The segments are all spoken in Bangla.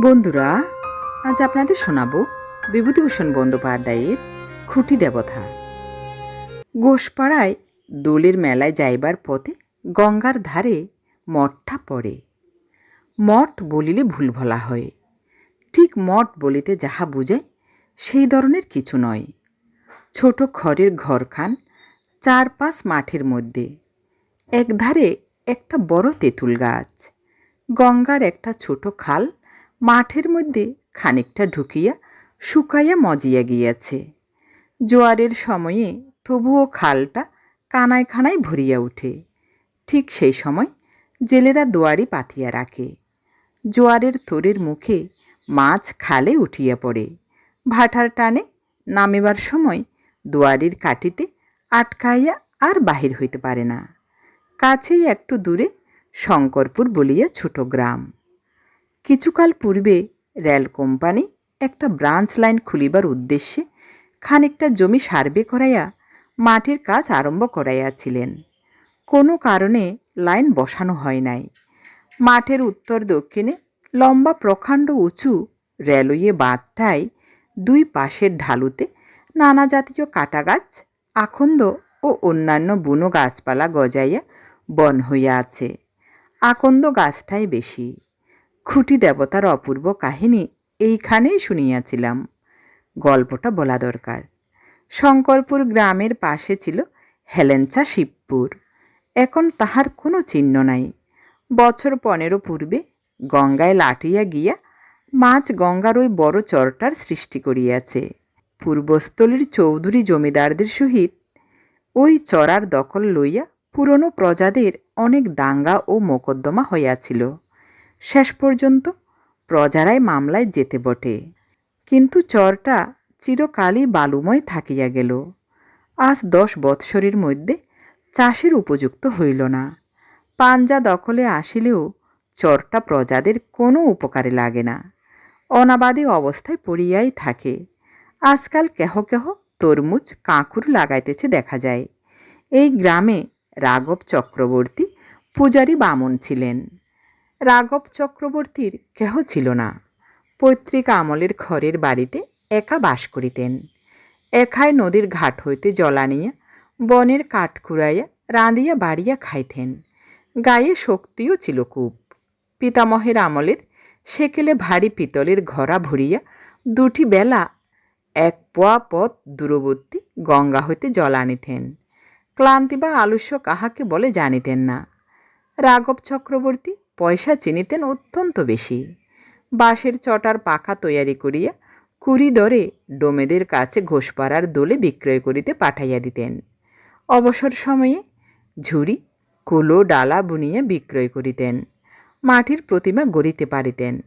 বন্ধুরা, আজ আপনাদের শোনাবো বিভূতিভূষণ বন্দ্যোপাধ্যায়ের খুঁটি দেবতা। গোসপাড়ায় দোলের মেলায় যাইবার পথে গঙ্গার ধারে মঠটা পড়ে। মঠ বলিলে ভুল ভলা হয়। ঠিক মঠ বলিতে যাহা বুঝায় সেই ধরনের কিছু নয়। ছোট খড়ের ঘরখান চার পাঁচ মাঠের মধ্যে। একধারে একটা বড় তেঁতুল গাছ, গঙ্গার একটা ছোট খাল মাঠের মধ্যে খানিকটা ঢুকিয়া শুকাইয়া মজিয়া গিয়াছে। জোয়ারের সময়ে তবুও খালটা কানায় খানায় ভরিয়া ওঠে ঠিক সেই সময় জেলেরা দুয়ারি পাতিয়া রাখে। জোয়ারের তোরের মুখে মাছ খালে উঠিয়া পড়ে। ভাটার টানে নামিবার সময় দুয়ারির কাটিতে আটকাইয়া আর বাহির হইতে পারে না। কাছেই একটু দূরে শঙ্করপুর বলিয়া ছোট গ্রাম। কিছুকাল পূর্বে রেল কোম্পানি একটা ব্রাঞ্চ লাইন খুলিবার উদ্দেশ্যে খানিকটা জমি সার্ভে করাইয়া মাটির কাজ আরম্ভ করাইয়াছিলেন। কোনো কারণে লাইন বসানো হয় নাই। মাঠের উত্তর দক্ষিণে লম্বা প্রকাণ্ড উঁচু রেলওয়ে বাঁধটায় দুই পাশের ঢালুতে নানা জাতীয় কাটা গাছ আখন্দ ও অন্যান্য বুনো গাছপালা গজাইয়া বন হইয়া আছে আকন্দ গাছটাই বেশি। খুঁটি দেবতার অপূর্ব কাহিনী এইখানেই শুনিয়াছিলাম। গল্পটা বলা দরকার। শঙ্করপুর গ্রামের পাশে ছিল হেলেঞ্চা শিবপুর। এখন তাহার কোনো চিহ্ন নাই। বছর পনেরো পূর্বে গঙ্গায় লাটিয়া গিয়া মাছ গঙ্গার ওই বড় চরটার সৃষ্টি করিয়াছে। পূর্বস্থলীর চৌধুরী জমিদারদের সহিত ওই চরার দখল লইয়া পুরনো প্রজাদের অনেক দাঙ্গা ও মোকদ্দমা হইয়াছিল। শেষ পর্যন্ত প্রজারাই মামলায় যেতে বটে। কিন্তু চরটা চিরকালই বালুময় থাকিয়া গেল। আজ দশ বৎসরের মধ্যে চাষের উপযুক্ত হইল না। পাঞ্জা দখলে আসিলেও চরটা প্রজাদের কোনো উপকারে লাগে না। অনাবাদী অবস্থায় পড়িয়াই থাকে। আজকাল কেহ কেহ তরমুজ, কাঁকুর লাগাইতেছে দেখা যায়। এই গ্রামে রাঘব চক্রবর্তী পূজারী বামন ছিলেন। রাঘব চক্রবর্তীর কেহ ছিল না। পৈতৃক আমলের ঘরের বাড়িতে একা বাস করিতেন। একাই নদীর ঘাট হইতে জল আনিয়া, বনের কাঠ কুড়াইয়া, রাঁধিয়া বাড়িয়া খাইতেন। গায়ে শক্তিও ছিল কূপ পিতামহের আমলের সেকেলে ভারী পিতলের ঘরা ভরিয়া দুটি বেলা এক পোয়া পথ দূরবর্তী গঙ্গা হইতে জল আনিতেন। ক্লান্তি বা আলস্য কাহাকে বলে জানিতেন না। রাঘব চক্রবর্তী পয়সা চিনিতেন অত্যন্ত বেশি। বাঁশের চটার পাখা তৈয়ারি করিয়া কুড়ি দরে ডোমেদের কাছে ঘোষপাড়ার দোলে বিক্রয় করিতে পাঠাইয়া দিতেন। অবসর সময়ে ঝুড়ি, কুলো, ডালা বুনিয়া বিক্রয় করিতেন। মাটির প্রতিমা গড়িতে পারিতেন।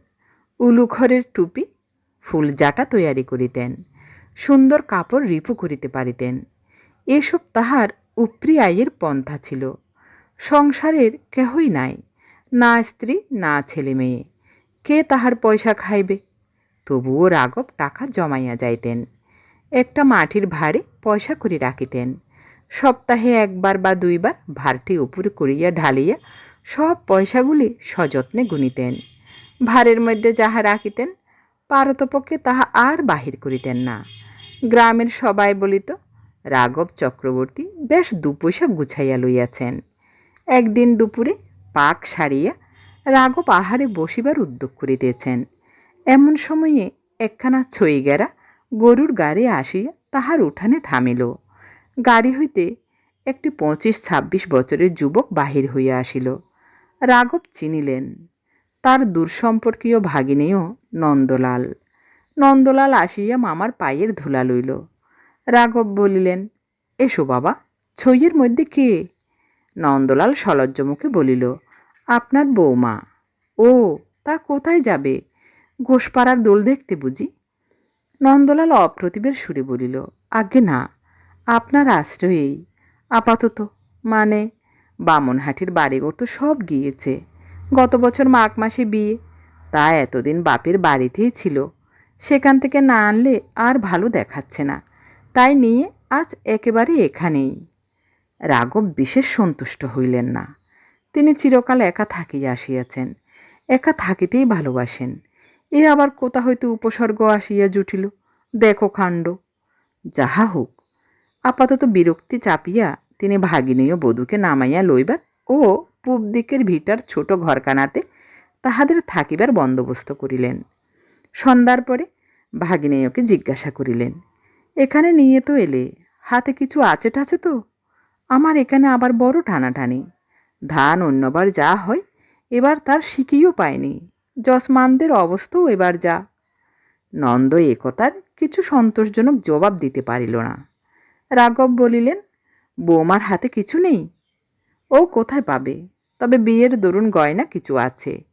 উলুখরের টুপি, ফুলজাটা তৈয়ারি করিতেন। সুন্দর কাপড় রিপু করিতে পারিতেন। এসব তাহার উপরি আয়ের পন্থা ছিল। সংসারের কেহই নাই। না স্ত্রী, না ছেলে মেয়ে। কে তাহার পয়সা খাইবে? তবুও রাঘব টাকা জমাইয়া যাইতেন। একটা মাটির ভাড়ে পয়সা করে রাখিতেন। সপ্তাহে একবার বা দুইবার ভারটি উপরে করিয়া ঢালিয়া সব পয়সাগুলি সযত্নে গুনিতেন। ভারের মধ্যে যাহা রাখিতেন, পারতপক্ষে তাহা আর বাহির করিতেন না। গ্রামের সবাই বলিত, রাঘব চক্রবর্তী বেশ দু পয়সা গুছাইয়া লইয়াছেন। একদিন দুপুরে পাক সারিয়া রাঘব আহারে বসিবার উদ্যোগ করিতেছেন। এমন সময়ে একখানা ছইগেরা গরুর গাড়ি আসিয়া তাহার উঠানে থামিল। গাড়ি হইতে একটি পঁচিশ ছাব্বিশ বছরের যুবক বাহির হইয়া আসিল। রাঘব চিনিলেন, তার দূরসম্পর্কীয় ভাগিনেও নন্দলাল। নন্দলাল আসিয়া মামার পায়ের ধুলা লইল। রাঘব বলিলেন, এসো বাবা, ছইয়ের মধ্যে কে? নন্দলাল সলজ্জমুখে বলিল আপনার বৌমা। ও, তা কোথায় যাবে? ঘোষপাড়ার দোল দেখতে বুঝি। নন্দলাল অপ্রতিবের সুরে বলিল, আজ্ঞে না, আপনার আশ্রয়েই আপাতত মানে বামনহাটির বাড়িঘর তো সব গিয়েছে। গত বছর মাঘ মাসে বিয়ে, তা এতদিন বাপের বাড়িতেই ছিল। সেখান থেকে না আনলে আর ভালো দেখাচ্ছে না। তাই নিয়ে আজ একেবারে এখানেই। রাঘব বিশেষ সন্তুষ্ট হইলেন না। তিনি চিরকাল একা থাকিয়া আসিয়াছেন। একা থাকিতেই ভালোবাসেন। এ আবার কোথা হইতে উপসর্গ আসিয়া জুটিল? দেখো কাণ্ড। যাহা হোক, আপাতত বিরক্তি চাপিয়া তিনি ভাগিনীয় বধূকে নামাইয়া লইবার ও পূব দিকের ভিটার ছোট ঘরখানাতে তাহাদের থাকিবার বন্দোবস্ত করিলেন। সন্ধ্যার পরে ভাগিনেয়কে জিজ্ঞাসা করিলেন, এখানে নিয়ে তো এলে? হাতে কিছু আছে টাছে তো? আমার এখানে আবার বড় টানাটানি। ধান অন্যবার যা হয়, এবার তার শিখিও পায়নি। যশমানদের অবস্থাও এবার যা। নন্দ একতার কিছু সন্তোষজনক জবাব দিতে পারিল না। রাঘব বলিলেন, বৌমার হাতে কিছু নেই? ও কোথায় পাবে? তবে বিয়ের দরুন গয়না কিছু আছে।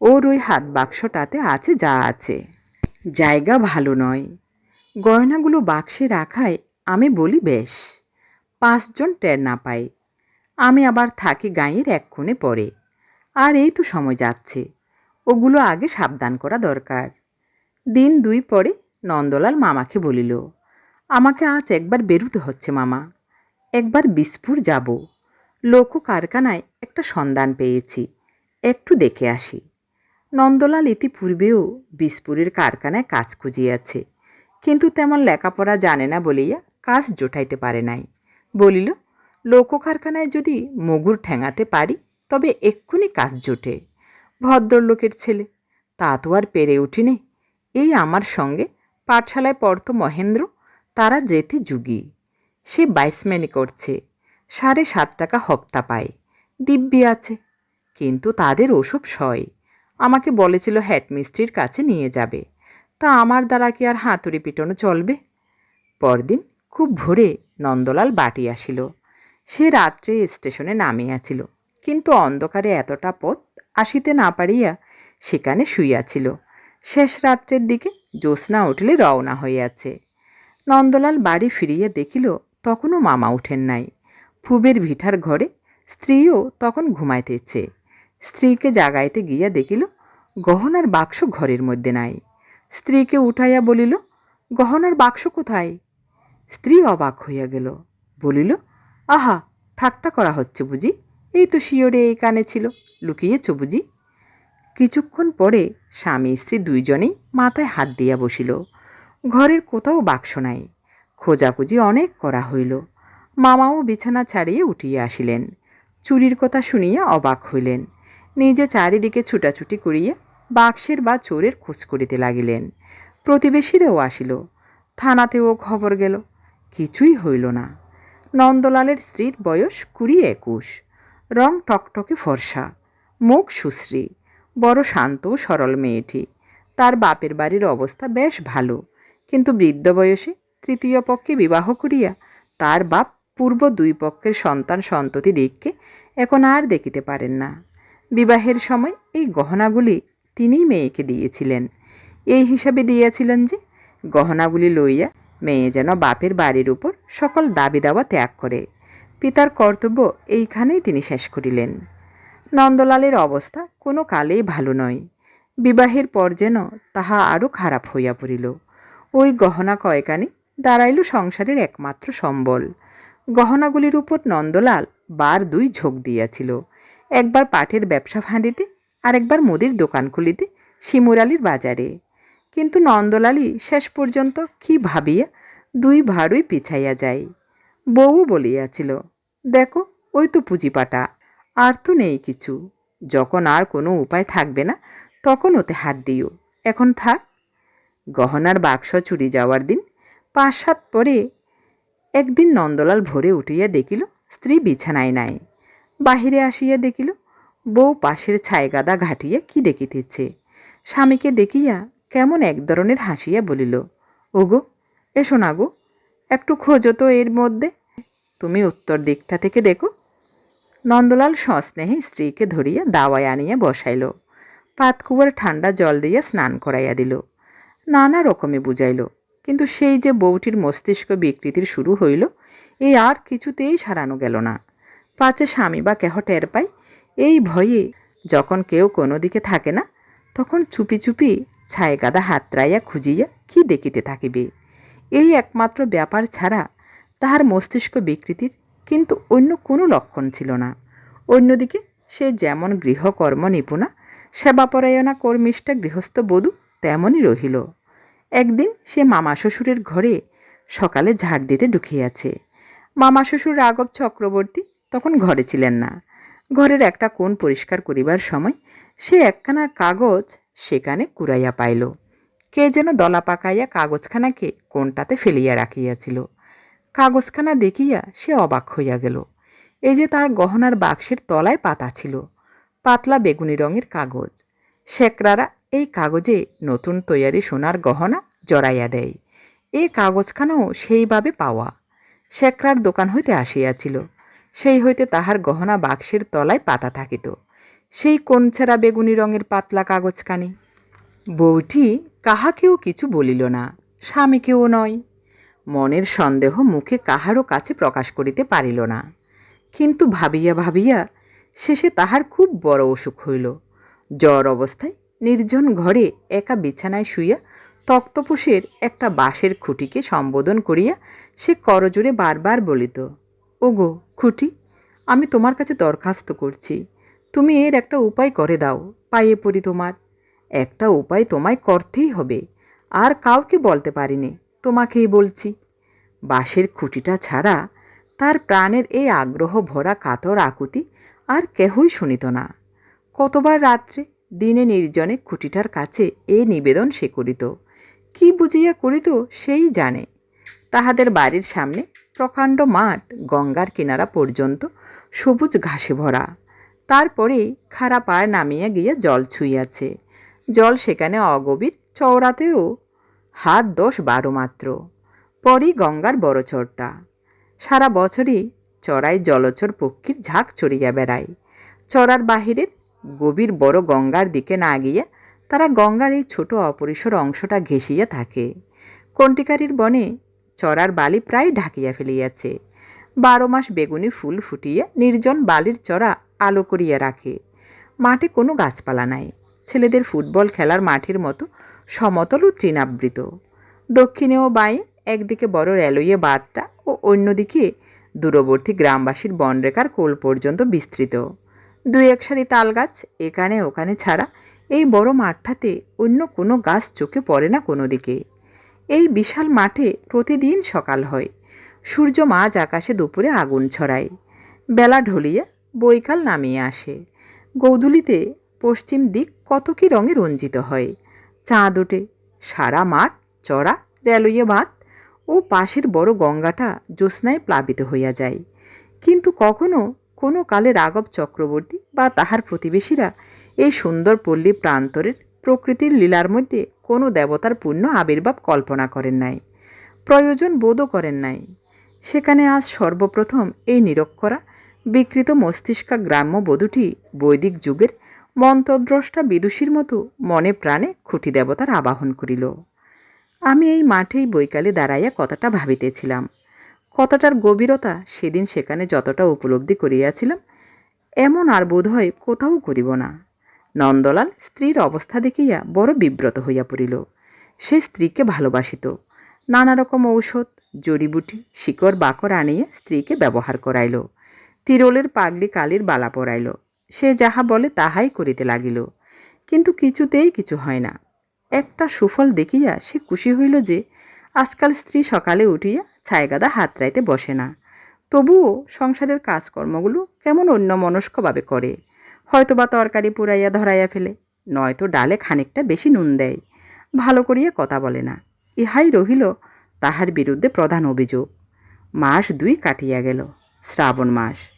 ওর ওই হাত বাক্সটাতে আছে যা আছে। জায়গা ভালো নয়। গয়নাগুলো বাক্সে রাখায় আমি বলি বেশ। পাঁচজন টের না পাই আমি আবার থাকি গাঁয়ের এক কোণে পড়ে। আর এই তো সময় যাচ্ছে। ওগুলো আগে সাবধান করা দরকার। দিন দুই পরে নন্দলাল মামাকে বলিল, আমাকে আজ একবার বেরুতে হচ্ছে মামা। একবার বিস্ফুর যাব। লোক কারখানায় একটা সন্ধান পেয়েছি। একটু দেখে আসি। নন্দলাল ইতিপূর্বেও বিস্পুরের কারখানায় কাজ খুঁজিয়াছে। কিন্তু তেমন লেখাপড়া জানে না বলিয়া কাজ জোটাইতে পারে নাই। বলিল লোক কারখানায় যদি মগুর ঠেঙাতে পারি, তবে এক্ষুনি কাজ জোটে। ভদ্রলোকের ছেলে, তা তো আর পেরে উঠিনি। এই আমার সঙ্গে পাঠশালায় পড়তো মহেন্দ্র, তারা যেতে যুগী। সে বাইসম্যানি করছে, সাড়ে সাত টাকা হপ্তা পায়, দিব্যি আছে, কিন্তু তাদের ওসব সয়। আমাকে বলেছিল হেডমিস্ত্রির কাছে নিয়ে যাবে, তা আমার দ্বারা কি আর হাতুড়ি পিটনো চলবে? পরদিন খুব ভোরে নন্দলাল বাটি আসিল। সে রাত্রে স্টেশনে নামিয়াছিল কিন্তু অন্ধকারে এতটা পথ আসিতে না পারিয়া সেখানে শুইয়াছিল শেষ রাত্রের দিকে জ্যোৎস্না উঠলে রওনা হইয়াছে। নন্দলাল বাড়ি ফিরিয়া দেখিল, তখনও মামা উঠেন নাই। ফুবের ভিঠার ঘরে স্ত্রীও তখন ঘুমাইতেছে। স্ত্রীকে জাগাইতে গিয়া দেখিল, গহনার বাক্স ঘরের মধ্যে নাই। স্ত্রীকে উঠাইয়া বলিল, গহনার বাক্স কোথায়? স্ত্রী অবাক হইয়া গেল, বলিল আহা, ঠাট্টা করা হচ্ছে বুঝি। এই তো শিওরে এই কানে ছিল। লুকিয়েছ বুঝি। কিছুক্ষণ পরে স্বামী স্ত্রী দুইজনেই মাথায় হাত দিয়া বসিল। ঘরের কোথাও বাক্স নাই। খোঁজাখুঁজি অনেক করা হইল। মামাও বিছানা ছাড়িয়ে উঠিয়া আসিলেন। চুরির কথা শুনিয়া অবাক হইলেন। নিজে চারিদিকে ছুটাছুটি করিয়া বাক্সের বা চোরের খোঁজ করিতে লাগিলেন। প্রতিবেশীরাও আসিল। থানাতেও খবর গেল। কিছুই হইল না। নন্দলালের স্ত্রীর বয়স কুড়ি একুশ। রং টকটকে ফর্সা, মুখ সুশ্রী, বড় শান্ত সরল মেয়েটি। তার বাপের বাড়ির অবস্থা বেশ ভালো, কিন্তু বৃদ্ধ বয়সে তৃতীয় পক্ষে বিবাহ করিয়া তার বাপ পূর্ব দুই পক্ষের সন্তান সন্ততি দিককে এখন আর দেখিতে পারেন না। বিবাহের সময় এই গহনাগুলি তিনিই মেয়েকে দিয়েছিলেন। এই হিসাবে দিয়েছিলেন যে, গহনাগুলি লইয়া মেয়ে যেন বাপের বাড়ির উপর সকল দাবি দাওয়া ত্যাগ করে। পিতার কর্তব্য এইখানেই তিনি শেষ করিলেন। নন্দলালের অবস্থা কোনো কালেই ভালো নয়। বিবাহের পর যেন তাহা আরও খারাপ হইয়া পড়িল। ওই গহনা কয়কানি দাঁড়াইল সংসারের একমাত্র সম্বল। গহনাগুলির উপর নন্দলাল বার দুই ঝোঁক দিয়াছিল। একবার পাঠের ব্যবসা ফাঁদিতে আরেকবার মুদির দোকান খুলিতে শিমুরালির বাজারে। কিন্তু নন্দলালই শেষ পর্যন্ত কি ভাবিয়া দুই ভাড়ুই পিছাইয়া যায়। বউ বলিয়াছিল, দেখো, ওই তো পুঁজিপাটা, আর তো নেই কিছু। যখন আর কোনো উপায় থাকবে না, তখন ওতে হাত দিও। এখন থাক। গহনার বাক্স চুরি যাওয়ার দিন পাঁচ সাত পরে একদিন নন্দলাল ভোরে উঠিয়া দেখিল, স্ত্রী বিছানায় নাই। বাহিরে আসিয়া দেখিল, বউ পাশের ছায়গাদা ঘাটিয়া কি দেখিতেছে? স্বামীকে দেখিয়া কেমন এক ধরনের হাসিয়া বলিল, ওগো, এসো না গো, একটু খোঁজো তো এর মধ্যে। তুমি উত্তর দিকটা থেকে দেখো। নন্দলাল সস্নেহে স্ত্রীকে ধরিয়া দাওয়ায় আনিয়া বসাইল। পাতকুয়ার ঠান্ডা জল দিয়া স্নান করাইয়া দিল। নানা রকমে বুঝাইল, কিন্তু সেই যে বউটির মস্তিষ্ক বিকৃতির শুরু হইল, এই আর কিছুতেই সারানো গেল না। পাছে স্বামী বা কেহ টের পায়, এই ভয়ে যখন কেউ কোনো দিকে থাকে না, তখন চুপি চুপি ছায় গাদা হাতড়াইয়া খুঁজিয়া কি দেখিতে থাকিবে? এই একমাত্র ব্যাপার ছাড়া তাহার মস্তিষ্ক বিকৃতির কিন্তু অন্য কোনো লক্ষণ ছিল না। অন্যদিকে সে যেমন গৃহকর্ম নিপুণা, সেবাপরায়ণা কর্মিষ্ঠা গৃহস্থ বধূ তেমনই রহিল। একদিন সে মামা শ্বশুরের ঘরে সকালে ঝাড় দিতে ঢুকিয়াছে। মামা শ্বশুর রাঘব চক্রবর্তী তখন ঘরে ছিলেন না। ঘরের একটা কোণ পরিষ্কার করিবার সময় সে একখানা কাগজ সেখানে কুড়াইয়া পাইল। কে যেন দলা পাকাইয়া কাগজখানাকে কোনটাতে ফেলিয়া রাখিয়াছিল। কাগজখানা দেখিয়া সে অবাক হইয়া গেল। এই যে তার গহনার বাক্সের তলায় পাতা ছিল, পাতলা বেগুনি রঙের কাগজ। শেকরারা এই কাগজে নতুন তৈয়ারি সোনার গহনা জড়াইয়া দেয়। এই কাগজখানাও সেইভাবে পাওয়া। শেকরার দোকান হইতে আসিয়াছিল। সেই হইতে তাহার গহনা বাক্সের তলায় পাতা থাকিত। সেই কোনছেরা বেগুনি রঙের পাতলা কাগজখানি? বউটি কাহাকেও কিছু বলিল না, স্বামীকেও নয়। মনের সন্দেহ মুখে কাহারও কাছে প্রকাশ করিতে পারিল না। কিন্তু ভাবিয়া ভাবিয়া শেষে তাহার খুব বড় অসুখ হইল। জ্বর অবস্থায় নির্জন ঘরে একা বিছানায় শুইয়া তক্তপোষের একটা বাঁশের খুঁটিকে সম্বোধন করিয়া সে করজোরে বারবার বলিত, ওগো, খুঁটি, আমি তোমার কাছে দরখাস্ত করছি। তুমি এর একটা উপায় করে দাও পাইয়ে পড়ি তোমার। একটা উপায় তোমায় করতেই হবে। আর কাউকে বলতে পারিনি, তোমাকেই বলছি। বাঁশের খুঁটিটা ছাড়া তার প্রাণের এই আগ্রহ ভরা কাতর আকুতি আর কেহই শুনিত না। কতবার রাত্রে দিনে নির্জনে খুঁটিটার কাছে এই নিবেদন সে করিত। কি বুঝিয়া করিত সেই জানে। তাহাদের বাড়ির সামনে প্রকাণ্ড মাঠ গঙ্গার কিনারা পর্যন্ত সবুজ ঘাসে ভরা। তারপরে খাড়া পায়ে নামিয়া গিয়া জল ছুঁইয়াছে। জল সেখানে অগভীর চওড়াতেও হাত দশ বারো মাত্র। পরই গঙ্গার বড় চরটা সারা বছরই চড়াই জলচর পক্ষীর ঝাঁক চড়িয়া বেড়ায়। চড়ার বাহিরের গভীর বড় গঙ্গার দিকে না গিয়া তারা গঙ্গার এই ছোট অপরিসর অংশটা ঘেঁষিয়া থাকে। কণ্টিকারির বনে চড়ার বালি প্রায় ঢাকিয়া ফেলিয়াছে। বারো মাস বেগুনি ফুল ফুটিয়া নির্জন বালির চড়া আলো করিয়া রাখে। মাঠে কোনো গাছপালা নাই। ছেলেদের ফুটবল খেলার মাঠের মতো সমতল ও তৃণাবৃত। দক্ষিণে ও বাঁয়ে, একদিকে বড় রেলওয়ে বাঁধটা ও অন্যদিকে দূরবর্তী গ্রামবাসীর বনরেখার কোল পর্যন্ত বিস্তৃত। দুই এক সারি তাল গাছ এখানে ওখানে ছাড়া এই বড় মাঠটাতে অন্য কোনো গাছ চোখে পড়ে না কোনো দিকে। এই বিশাল মাঠে প্রতিদিন সকাল হয়। সূর্য মাঝ আকাশে দুপুরে আগুন ছড়ায়। বেলা ঢলিয়া বৈকাল নামিয়ে আসে। গৌধুলিতে পশ্চিম দিক কত কি রঙে রঞ্জিত হয়। চাঁদ ওঠে, সারা মাঠ, চড়া রেলইয়ে বাঁধ ও পাশের বড় গঙ্গাটা জ্যোৎস্নায় প্লাবিত হইয়া যায়। কিন্তু কখনো কোনো কালে রাঘব চক্রবর্তী বা তাহার প্রতিবেশীরা এই সুন্দর পল্লী প্রান্তরের প্রকৃতির লীলার মধ্যে কোনো দেবতার পূর্ণ আবির্ভাব কল্পনা করেন নাই, প্রয়োজন বোধও করেন নাই। সেখানে আজ সর্বপ্রথম এই নিরক্ষরা বিকৃত মস্তিষ্কা গ্রাম্য বধূটি বৈদিক যুগের মন্ত্রদ্রষ্টা বিদুষীর মতো মনে প্রাণে খুঁটি দেবতার আবাহন করিল। আমি এই মাঠেই বৈকালে দাঁড়াইয়া কথাটা ভাবিতেছিলাম। কথাটার গভীরতা সেদিন সেখানে যতটা উপলব্ধি করিয়াছিলাম, এমন আর বোধহয় কোথাও করিব না। নন্দলাল স্ত্রীর অবস্থা দেখিয়া বড় বিব্রত হইয়া পড়িল। সে স্ত্রীকে ভালোবাসিত। নানা রকম ঔষধ, জড়িবুটি, শিকড়, বাকর আনিয়ে স্ত্রীকে ব্যবহার করাইল। তিরলের পাগলি কালির বালা পরাইল। সে যাহা বলে তাহাই করিতে লাগিল। কিন্তু কিছুতেই কিছু হয় না। একটা সুফল দেখিয়া সে খুশি হইল যে, আজকাল স্ত্রী সকালে উঠিয়া ছায়গাদা হাতড়াইতে বসে না। তবুও সংসারের কাজকর্মগুলো কেমন অন্যমনস্কভাবে করে। হয়তোবা তরকারি পুরাইয়া ধরাইয়া ফেলে, নয়তো ডালে খানিকটা বেশি নুন দেয়। ভালো করিয়া কথা বলে না। ইহাই রহিল তাহার বিরুদ্ধে প্রধান অভিযোগ। মাস দুই কাটিয়া গেল, শ্রাবণ মাস।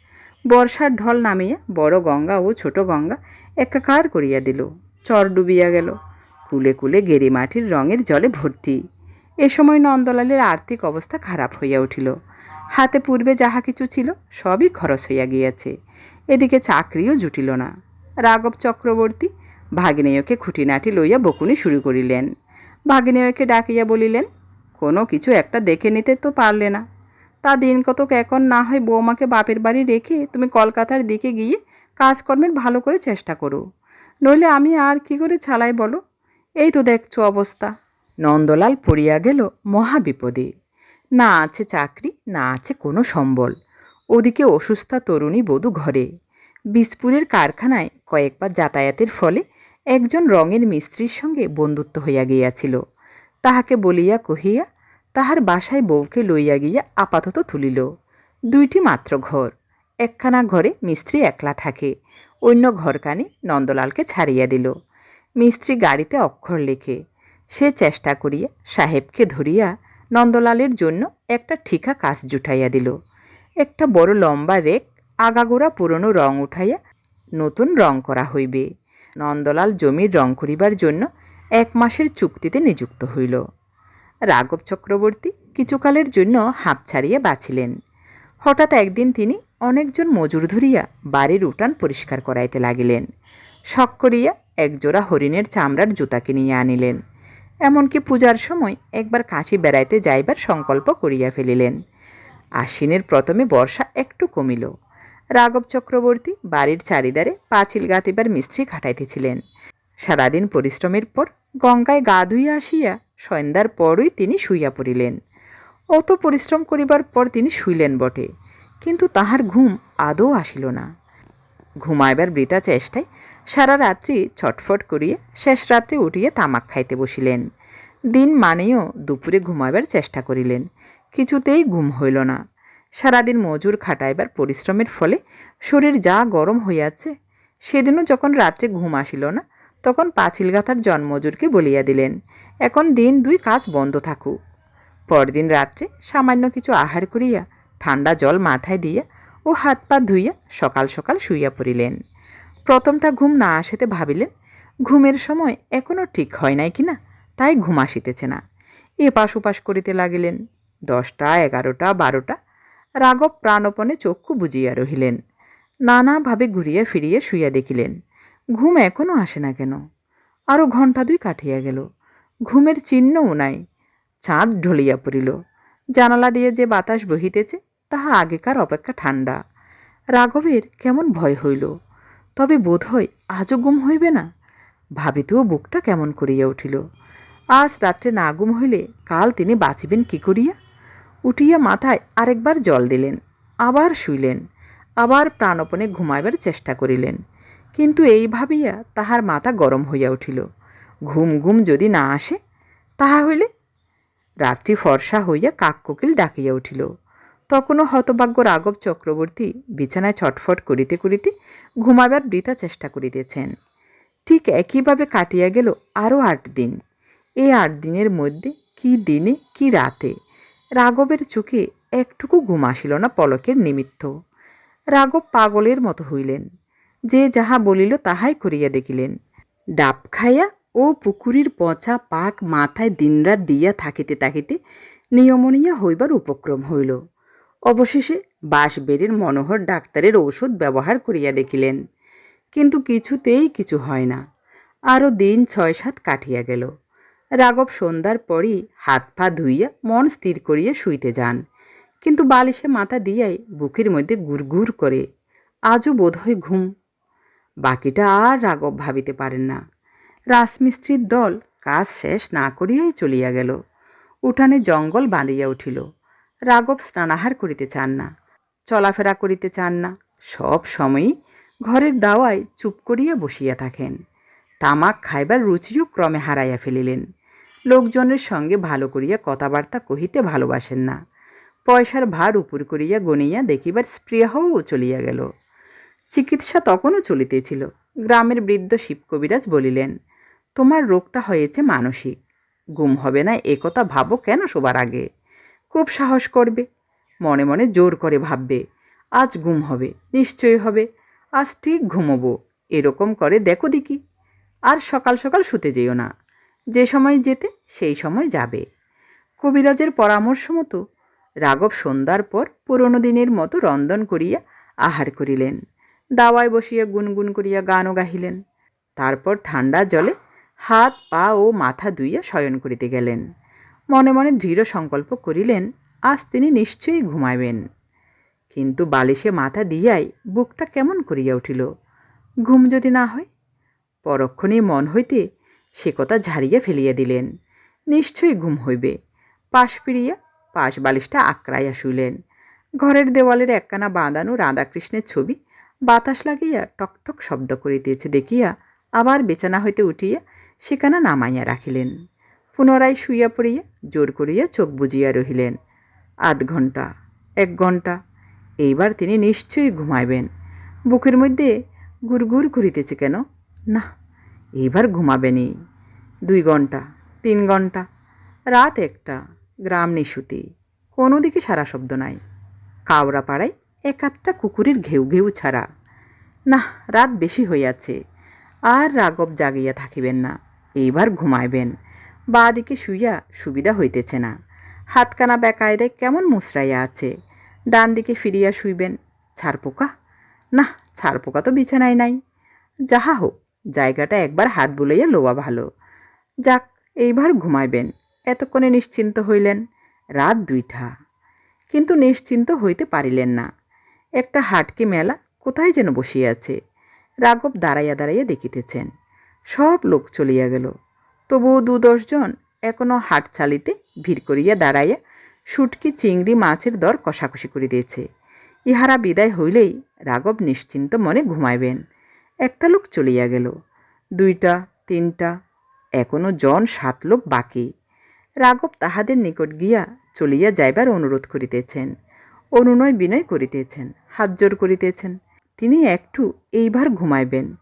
বর্ষার ঢল নামিয়া বড় গঙ্গা ও ছোট গঙ্গা একাকার করিয়া দিল। চর ডুবিয়া গেল। কুলে কুলে গেরি মাটির রঙের জলে ভর্তি। এ সময় নন্দলালের আর্থিক অবস্থা খারাপ হইয়া উঠিল। হাতে পূর্বে যাহা কিছু ছিল, সবই খরচ হইয়া গিয়াছে। এদিকে চাকরিও জুটিল না। রাঘব চক্রবর্তী ভাগিনেয়কে খুঁটিনাটি লইয়া বকুনি শুরু করিলেন। ভাগিনেয়কে ডাকিয়া বলিলেন, কোনো কিছু একটা দেখে নিতে তো পারলে না। তা দিন কতক এখন না হয় বৌমাকে বাপের বাড়ি রেখে তুমি কলকাতার দিকে গিয়ে কাজকর্মের ভালো করে চেষ্টা করো। নইলে আমি আর কি করে ছালাই বলো? এই তো দেখছ অবস্থা। নন্দলাল পড়িয়া গেল মহাবিপদে। না আছে চাকরি, না আছে কোনো সম্বল। ওদিকে অসুস্থা তরুণী বধূ ঘরে। বিসপুরের কারখানায় কয়েকবার যাতায়াতের ফলে একজন রঙের মিস্ত্রির সঙ্গে বন্ধুত্ব হইয়া গিয়াছিল। তাহাকে বলিয়া কহিয়া তাহার বাসায় বউকে লইয়া গিয়া আপাতত তুলিল। দুইটি মাত্র ঘর। একখানা ঘরে মিস্ত্রি একলা থাকে। অন্য ঘরখানি নন্দলালকে ছাড়িয়া দিল। মিস্ত্রি গাড়িতে অক্ষর লেখে। সে চেষ্টা করিয়া সাহেবকে ধরিয়া নন্দলালের জন্য একটা ঠিকা কাজ জুটাইয়া দিল। একটা বড় লম্বা রেক, আগাগোড়া পুরনো রং উঠাইয়া নতুন রং করা হইবে। নন্দলাল জমির রং করিবার জন্য এক মাসের চুক্তিতে নিযুক্ত হইল। রাঘব চক্রবর্তী কিছুকালের জন্য হাঁপ ছাড়িয়া বাঁচিলেন। হঠাৎ একদিন তিনি অনেকজন মজুর ধরিয়া বাড়ির উঠান পরিষ্কার করাইতে লাগিলেন। শখ করিয়া একজোড়া হরিণের চামড়ার জুতা কিনিয়া আনিলেন। এমনকি পূজার সময় একবার কাশি বেড়াইতে যাইবার সংকল্প করিয়া ফেলিলেন। আশ্বিনের প্রথমে বর্ষা একটু কমিল। রাঘব চক্রবর্তী বাড়ির চারিদারে পাঁচিল গাঁথিবার মিস্ত্রি খাটাইতেছিলেন। সারাদিন পরিশ্রমের পর গঙ্গায় গা ধুইয়া আসিয়া সন্ধ্যার পরই তিনি শুইয়া পড়িলেন। অত পরিশ্রম করিবার পর তিনি শুইলেন বটে, কিন্তু তাহার ঘুম আদৌ আসিল না। ঘুমাইবার বৃথা চেষ্টায় সারা রাত্রি ছটফট করিয়া শেষ রাত্রে উঠিয়া তামাক খাইতে বসিলেন। দিন মানেও দুপুরে ঘুমাইবার চেষ্টা করিলেন, কিছুতেই ঘুম হইল না। সারাদিন মজুর খাটাইবার পরিশ্রমের ফলে শরীর যা গরম হইয়াছে, সেদিনও যখন রাত্রে ঘুম আসিল না তখন পাঁচিলগাথার জন্মজুরকে বলিয়া দিলেন, এখন দিন দুই কাজ বন্ধ থাকুক। পরদিন রাত্রে সামান্য কিছু আহার করিয়া ঠান্ডা জল মাথায় দিয়া ও হাত পা ধুইয়া সকাল সকাল শুইয়া পড়িলেন। প্রথমটা ঘুম না আসিতে ভাবিলেন, ঘুমের সময় এখনও ঠিক হয় নাই কি না, তাই ঘুম আসিতেছে না। এপাশ ওপাশ করিতে লাগিলেন, দশটা, এগারোটা, বারোটা। রাঘব প্রাণপণে চক্ষু বুজিয়া রহিলেন, নানাভাবে ঘুরিয়া ফিরিয়া শুইয়া দেখিলেন। ঘুম এখনও আসে না কেন? আরও ঘণ্টা দুই কাটিয়া গেল। ঘুমের চিহ্নও নাই। চাঁদ ঢলিয়া পড়িল। জানালা দিয়ে যে বাতাস বহিতেছে, তাহা আগেকার অপেক্ষা ঠান্ডা রাঘবের কেমন ভয় হইল। তবে বোধ হয় আজও গুম হইবে না? ভাবিতেও বুকটা কেমন করিয়া উঠিল। আজ রাত্রে না গুম হইলে কাল তিনি বাঁচিবেন কি করিয়া? উঠিয়া মাথায় আরেকবার জল দিলেন, আবার শুইলেন, আবার প্রাণপণে ঘুমাইবার চেষ্টা করিলেন। কিন্তু এই ভাবিয়া তাহার মাথা গরম হইয়া উঠিল। ঘুম ঘুম যদি না আসে, তাহা হইলে? রাত্রি ফর্সা হইয়া কাককোকিল ডাকিয়া উঠিল। তখনও হতভাগ্য রাঘব চক্রবর্তী বিছানায় ছটফট করিতে করিতে ঘুমাবার বৃথা চেষ্টা করিতেছেন। ঠিক একইভাবে কাটিয়া গেল আরও আট দিন। এই আট দিনের মধ্যে কি দিনে কি রাতে রাঘবের চোখে একটুকু ঘুম আসিল না পলকের নিমিত্ত। রাঘব পাগলের মতো হইলেন। যে যাহা বলিল তাহাই করিয়া দেখিলেন। ডাব খাইয়া ও পুকুরির পচা পাক মাথায় দিনরাত দিয়া থাকিতে থাকিতে নিয়মনীয় হইবার উপক্রম হইল। অবশেষে বাঁশবেড়ির মনোহর ডাক্তারের ঔষধ ব্যবহার করিয়া দেখিলেন। কিন্তু কিছুতেই কিছু হয় না। আরও দিন ছয় সাত কাটিয়া গেল। রাঘব সন্ধ্যার পরই হাত পা ধুইয়া মন স্থির করিয়া শুইতে যান। কিন্তু বালিশে মাথা দিয়াই বুকের মধ্যে গুড়গুড় করে। আজও বোধহয় ঘুম বাকিটা আর রাঘব ভাবিতে পারেন না। রাসমিস্ত্রির দল কাজ শেষ না করিয়াই চলিয়া গেল। উঠানে জঙ্গল বাঁধিয়া উঠিল। রাঘব স্নানাহার করিতে চান না, চলাফেরা করিতে চান না। সব সময়ই ঘরের দাওয়ায় চুপ করিয়া বসিয়া থাকেন। তামাক খাইবার রুচিও ক্রমে হারাইয়া ফেলিলেন। লোকজনের সঙ্গে ভালো করিয়া কথাবার্তা কহিতে ভালোবাসেন না। পয়সার ভার উপর করিয়া গনিয়া দেখিবার স্পৃহও চলিয়া গেল। চিকিৎসা তখনও চলিতেছিল। গ্রামের বৃদ্ধ শিবকবিরাজ বলিলেন, তোমার রোগটা হয়েছে মানসিক। গুম হবে না একথা ভাবো কেন শোবার আগে? খুব সাহস করবে। মনে মনে জোর করে ভাববে, আজ গুম হবে, নিশ্চয়ই হবে। আজ ঠিক ঘুমোবো, এরকম করে দেখো দেখি। আর সকাল সকাল শুতে যেও না। যে সময় যেতে, সেই সময় যাবে কবিরাজের পরামর্শ মতো রাঘব সন্ধ্যার পর পুরনো দিনের মতো রন্ধন করিয়া আহার করিলেন। দাওয়ায় বসিয়া গুনগুন করিয়া গানও গাহিলেন। তারপর ঠান্ডা জলে হাত, পা ও মাথা ধুইয়া শয়ন করিতে গেলেন। মনে মনে দৃঢ় সংকল্প করিলেন, আজ তিনি নিশ্চয়ই ঘুমাইবেন। কিন্তু বালিশে মাথা দিয়াই বুকটা কেমন করিয়া উঠিল? ঘুম যদি না হয়? পরক্ষণেই মন হইতে সে কথা ঝাড়িয়া ফেলিয়া দিলেন। নিশ্চয়ই ঘুম হইবে। পাশ ফিরিয়া পাশ বালিশটা আঁকড়াইয়া শুইলেন। ঘরের দেওয়ালের একখানা বাঁধানো রাধাকৃষ্ণের ছবি বাতাস লাগিয়া টকটক শব্দ করিতেছে দেখিয়া আবার বেচানা হইতে উঠিয়া সেখানে নামাইয়া রাখিলেন। পুনরায় শুইয়া পড়িয়া জোর করিয়া চোখ বুজিয়া রহিলেন। আধ ঘণ্টা এক ঘণ্টা এইবার তিনি নিশ্চয়ই ঘুমাইবেন। বুকের মধ্যে গুড়গুড় করিতেছে কেন? না, এইবার ঘুমাবেনই। দুই ঘণ্টা তিন ঘণ্টা রাত একটা, গ্রাম নিশুতি, কোনো দিকে সারা শব্দ নাই। কাওড়া পাড়ায় এক আধটা কুকুরের ঘেউ ঘেউ ছাড়া। না রাত বেশি হইয়াছে, আর রাগব জাগিয়া থাকিবেন না, এইবার ঘুমাইবেন। বা দিকে শুইয়া সুবিধা হইতেছে না। হাতকানা বেকায়দায় কেমন মুসরাইয়া আছে ডান দিকে ফিরিয়া শুইবেন, ছাড়পোকা? না ছাড়পোকা তো বিছানায় নাই। যাহা হোক, জায়গাটা একবার হাত বুলাইয়া লোয়া ভালো। যাক, এইবার ঘুমাইবেন, এতক্ষণে নিশ্চিন্ত হইলেন, রাত দুইটা। কিন্তু নিশ্চিন্ত হইতে পারিলেন না। একটা হাটকে মেলা কোথায় যেন বসিয়াছে রাঘব দাঁড়াইয়া দাঁড়াইয়া দেখিতেছেন। সব লোক চলিয়া গেল। তবুও দু দশজন এখনও হাট চালিতে ভিড় করিয়া দাঁড়াইয়া শুটকি, চিংড়ি, মাছের দর কষাকষি করিতেছে। ইহারা বিদায় হইলেই রাঘব নিশ্চিন্ত মনে ঘুমাইবেন। একটা লোক চলিয়া গেল। দুইটা, তিনটা এখনও জন সাত লোক বাকি। রাঘব তাহাদের নিকট গিয়া চলিয়া যাইবার অনুরোধ করিতেছেন। অনুনয় বিনয় করিতেছেন, হাত জোর করিতেছেন। তিনি একটু এইবার ঘুমাইবেন,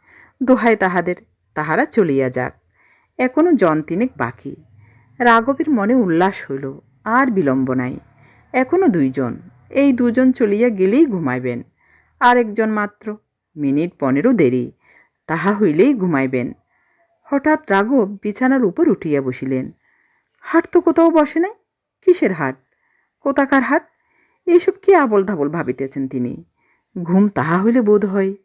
দোহাই তাহাদের, তাহারা চলিয়া যাক। এখনও জন তিনেক বাকি। রাঘবের মনে উল্লাস হইল, আর বিলম্ব নাই। এখনও দুইজন, এই দুজন চলিয়া গেলেই ঘুমাইবেন। আর একজন মাত্র, মিনিট পনেরো দেরি, তাহা হইলেই ঘুমাইবেন। হঠাৎ রাঘব বিছানার উপর উঠিয়া বসিলেন। হাট তো কোথাও বসে নাই, কিসের হাট? কোথাকার হাট? এইসব কি আবল ধাবল ভাবিতেছেন তিনি? ঘুম তাহা হইলে বোধ হয়।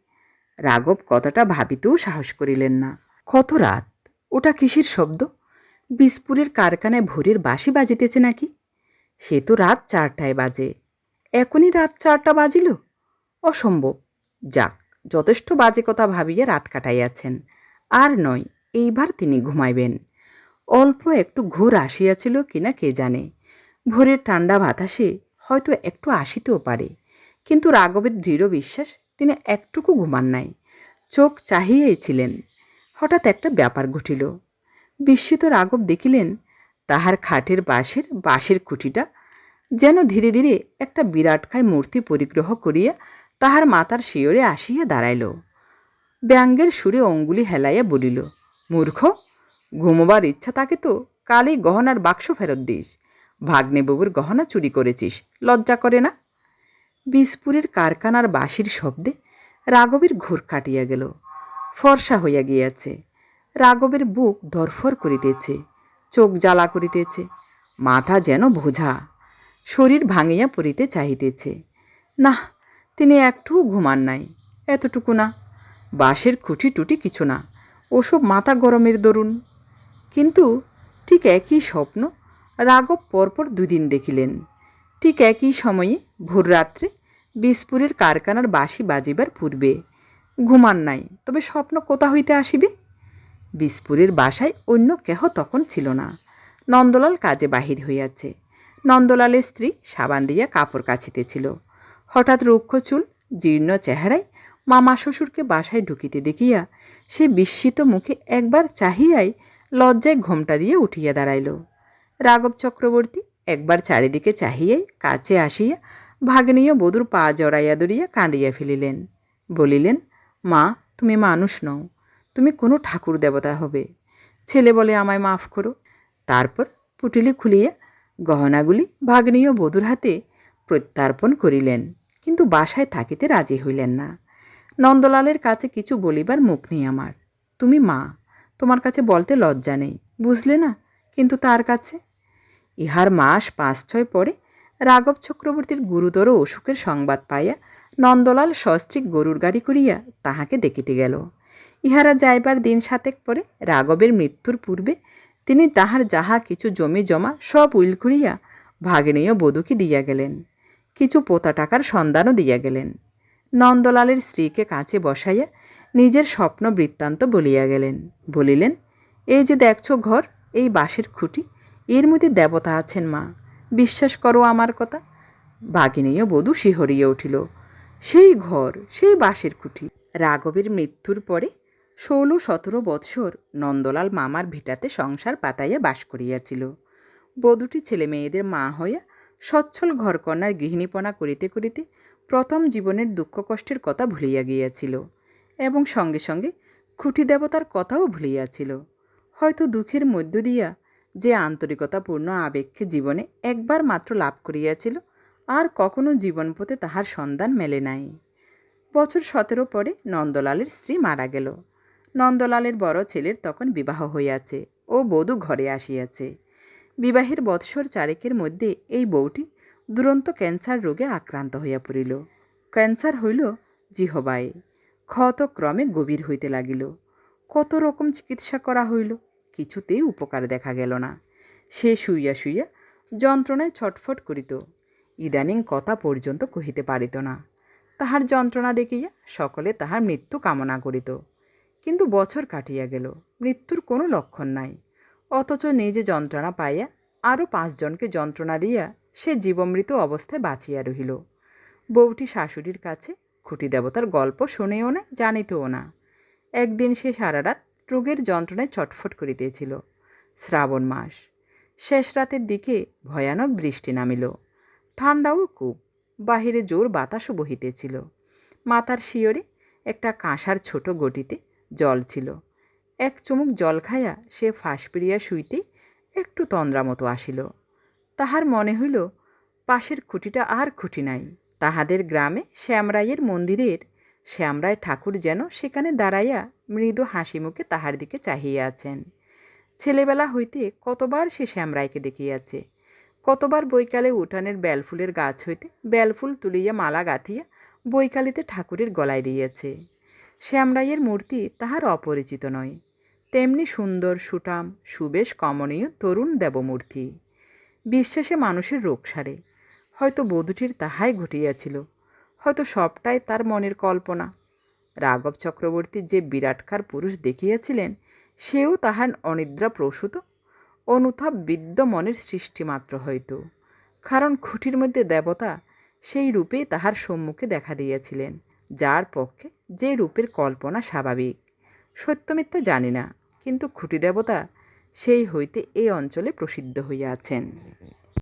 রাঘব কথাটা ভাবিতেও সাহস করিলেন না। কত রাত? ওটা কিসের শব্দ? বিসপুরের কারখানায় ভোরের বাঁশি বাজিতেছে নাকি? সে তো রাত চারটায় বাজে। এখনই রাত চারটা বাজিল? অসম্ভব। যাক, যথেষ্ট বাজে কথা ভাবিয়া রাত কাটাইয়াছেন। আর নয়, এইবার তিনি ঘুমাইবেন। অল্প একটু ঘোর আসিয়াছিল কিনা কে জানে। ভোরের ঠান্ডা বাতাসে হয়তো একটু আসিতেও পারে। কিন্তু রাঘবের দৃঢ় বিশ্বাস, তিনি একটুকু ঘুমান নাই। চোখ চাহিয়াই ছিলেন। হঠাৎ একটা ব্যাপার ঘটিল। বিস্মিত রাঘব দেখিলেন, তাহার খাটের বাঁশের বাঁশের খুঁটিটা যেন ধীরে ধীরে একটা বিরাটকায় মূর্তি পরিগ্রহ করিয়া তাহার মাথার শিয়রে আসিয়া দাঁড়াইল। ব্যাঙ্গের সুরে অঙ্গুলি হেলাইয়া বলিল, মূর্খ, ঘুমোবার ইচ্ছা থাকে তো কালই গহনার বাক্স ফেরত দিস। ভাগ্নেবাবুর গহনা চুরি করেছিস, লজ্জা করে না? বিষপুরের কারখানার বাঁশির শব্দে রাঘবের ঘোর কাটিয়া গেল, ফর্সা হইয়া গিয়াছে। রাঘবের বুক ধরফর করিতেছে, চোখ জ্বালা করিতেছে, মাথা যেন বোঝা, শরীর ভাঙিয়া পড়িতে চাহিতেছে। না তিনি একটুও ঘুমান নাই, এতটুকু না, বাঁশের খুঁটি টুটি কিছু না, ওসব মাথা গরমের দরুন। কিন্তু ঠিক একই স্বপ্ন রাঘব পরপর দুদিন দেখিলেন। ঠিক একই সময়ে ভোররাত্রে বিসপুরের কারখানার বাসি বাজিবার পূর্বে, ঘুমান নাই, তবে স্বপ্ন কোথা হইতে আসিবে? বিসপুরের বাসায় অন্য কেহ তখন ছিল না। নন্দলাল কাজে বাহির হইয়াছে। নন্দলালের স্ত্রী সাবান দিয়া কাপড় কাছিতেছিল হঠাৎ রুক্ষ চুল, জীর্ণ চেহারায় মামা শ্বশুরকে বাসায় ঢুকিতে দেখিয়া সে বিস্মিত মুখে একবার চাহিয়াই লজ্জায় ঘোমটা দিয়ে উঠিয়া দাঁড়াইল। রাঘব চক্রবর্তী একবার চারিদিকে চাহিয়াই কাছে আসিয়া ভাগ্নীয় বধূর পা জড়াইয়া দড়িয়া কাঁদিয়া ফেলিলেন। বলিলেন, মা, তুমি মানুষ নও, তুমি কোনো ঠাকুর দেবতা হবে। ছেলে বলে আমায় মাফ করো। তারপর পুটুলি খুলিয়া গহনাগুলি ভাগ্নীয় বধূর হাতে প্রত্যার্পণ করিলেন, কিন্তু বাসায় থাকিতে রাজি হইলেন না। নন্দলালের কাছে কিছু বলিবার মুখ নেই আমার। তুমি মা, তোমার কাছে বলতে লজ্জা নেই, বুঝলে না? কিন্তু তার কাছে? ইহার মাস পাঁচ ছয় পরে রাঘব চক্রবর্তীর গুরুতর অসুখের সংবাদ পাইয়া নন্দলাল সস্ত্রিক গরুর গাড়ি করিয়া তাহাকে দেখিতে গেল। ইহারা যাইবার দিন সাতেক পরে রাঘবের মৃত্যুর পূর্বে তিনি তাহার যাহা কিছু জমি জমা সব উইল করিয়া ভাগ্নেয় বধূকে দিয়া গেলেন। কিছু পোতা টাকার সন্ধানও দিয়া গেলেন। নন্দলালের স্ত্রীকে কাছে বসাইয়া নিজের স্বপ্ন বৃত্তান্ত বলিয়া গেলেন। বলিলেন, এই যে দেখছ ঘর এই বাঁশের খুঁটি। এর মধ্যে দেবতা আছেন মা। বিশ্বাস করো আমার কথা। বাঘিনীয় বধূ শিহরিয়া উঠিল। সেই ঘর, সেই বাঁশের খুঁটি। রাঘবের মৃত্যুর পরে ষোলো সতেরো বৎসর নন্দলাল মামার ভিটাতে সংসার পাতাইয়া বাস করিয়াছিল। বধূটি ছেলে মেয়েদের মা হইয়া সচ্ছল ঘরকন্যার গৃহিণীপনা করিতে করিতে প্রথম জীবনের দুঃখ কষ্টের কথা ভুলিয়া গিয়াছিল এবং সঙ্গে সঙ্গে খুঁটি দেবতার কথাও ভুলিয়াছিল। হয়তো দুঃখের মধ্য দিয়া যে আন্তরিকতাপূর্ণ আবেগকে জীবনে একবার মাত্র লাভ করিয়াছিল, আর কখনো জীবনপথে তাহার সন্ধান মেলে নাই। বছর সতেরো পরে নন্দলালের স্ত্রী মারা গেল। নন্দলালের বড় ছেলের তখন বিবাহ হইয়াছে ও বধূ ঘরে আসিয়াছে। বিবাহের বৎসর চারেকের মধ্যে এই বউটি দুরন্ত ক্যান্সার রোগে আক্রান্ত হইয়া পড়িল। ক্যান্সার হইল জিহবায়ে। ক্ষত ক্রমে গভীর হইতে লাগিল। কত রকম চিকিৎসা করা হইল, কিছুতেই উপকার দেখা গেল না। সে শুইয়া শুইয়া যন্ত্রণায় ছটফট করিত। ইদানিং কথা পর্যন্ত কহিতে পারিত না। তাহার যন্ত্রণা দেখিয়া সকলে তাহার মৃত্যু কামনা করিত। কিন্তু বছর কাটিয়া গেল, মৃত্যুর কোনো লক্ষণ নাই। অথচ নিজে যন্ত্রণা পাইয়া আরও পাঁচজনকে যন্ত্রণা দিয়া সে জীবমৃত অবস্থায় বাঁচিয়া রহিল। বউটি শাশুড়ির কাছে খুঁটি দেবতার গল্প শুনেও না, জানিতও না। একদিন সে সারা রাত রোগের যন্ত্রণায় ছটফট করিতেছিল শ্রাবণ মাস। শেষ রাতের দিকে ভয়ানক বৃষ্টি নামিল। ঠান্ডাও খুব। বাহিরে জোর বাতাসও বহিতেছিল। মাথার শিয়রে একটা কাঁসার ছোট গটিতে জল ছিল। এক চুমুক জল খাইয়া সে ফাঁস পিড়িয়া শুইতে একটু তন্দ্রা মতো আসিল। তাহার মনে হইল, পাশের খুঁটিটা আর খুঁটি নাই। তাহাদের গ্রামে শ্যামরাইয়ের মন্দিরের শ্যামরায় ঠাকুর যেন সেখানে দাঁড়াইয়া মৃদু হাসি মুখে তাহার দিকে চাহিয়া আছেন। ছেলেবেলা হইতে কতবার সে শ্যামরায়কে দেখিয়াছে। কতবার বৈকালে উঠানের বেলফুলের গাছ হইতে বেলফুল তুলিয়া মালা গাঁথিয়া বৈকালিতে ঠাকুরের গলায় দিয়েছে। শ্যামরাইয়ের মূর্তি তাহার অপরিচিত নয়। তেমনি সুন্দর, সুঠাম, সুবেশ, কমনীয় তরুণ দেবমূর্তি। বিশ্বাসে মানুষের রোগ সারে। হয়তো বধূটির তাহাই ঘটিয়াছিল। হয়তো সবটাই তার মনের কল্পনা। রাঘব চক্রবর্তী যে বিরাটকার পুরুষ দেখিয়াছিলেন, সেও তাহার অনিদ্রা প্রসূত, অনুতাপ বিদ্য মনের সৃষ্টি মাত্র হয়তো কারণ খুঁটির মধ্যে দেবতা সেই রূপেই তাহার সম্মুখে দেখা দিয়েছিলেন, যার পক্ষে যে রূপের কল্পনা স্বাভাবিক। সত্যমিথ্যা জানি না, কিন্তু খুঁটি দেবতা সেই হইতে এই অঞ্চলে প্রসিদ্ধ হইয়া আছেন